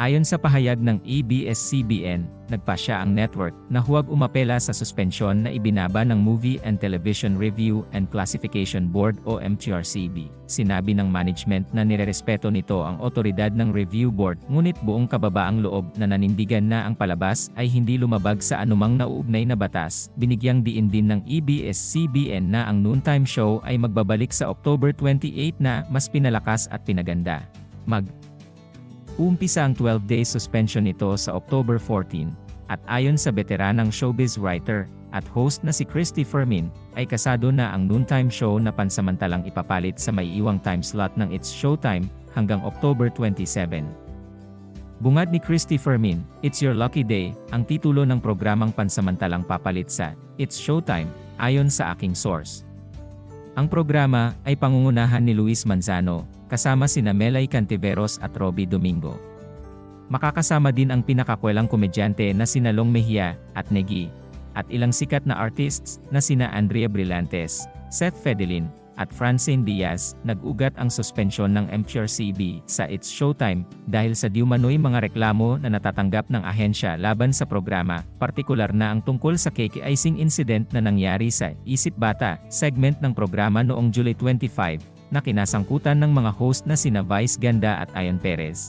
Ayon sa pahayag ng ABS-CBN, nagpasya ang network na huwag umapela sa suspensyon na ibinaba ng Movie and Television Review and Classification Board o MTRCB. Sinabi ng management na nirerespeto nito ang otoridad ng review board ngunit buong kababaang loob na nanindigan na ang palabas ay hindi lumabag sa anumang nauugnay na batas. Binigyang diin din ng EBS-CBN na ang noontime show ay magbabalik sa October 28 na mas pinalakas at pinaganda. Mag Uumpisa ang 12-day suspension nito sa October 14, at ayon sa veteranang showbiz writer at host na si Christy Fermin, ay kasado na ang noontime show na pansamantalang ipapalit sa may iwang time slot ng It's Showtime hanggang October 27. Bungad ni Christy Fermin, It's Your Lucky Day, ang titulo ng programang pansamantalang papalit sa It's Showtime, ayon sa aking source. Ang programa ay pangungunahan ni Luis Manzano, kasama sina Melay Cantiveros at Robbie Domingo. Makakasama din ang pinakakwelang komedyante na sina Long Mejia at Negi, at ilang sikat na artists na sina Andrea Brillantes, Seth Fedelin, at Francine Diaz, nag-ugat ang suspensyon ng MTRCB sa It's Showtime dahil sa diumanoy mga reklamo na natatanggap ng ahensya laban sa programa, partikular na ang tungkol sa cake icing incident na nangyari sa Isip Bata segment ng programa noong July 25 na kinasangkutan ng mga host na sina Vice Ganda at Ayon Perez.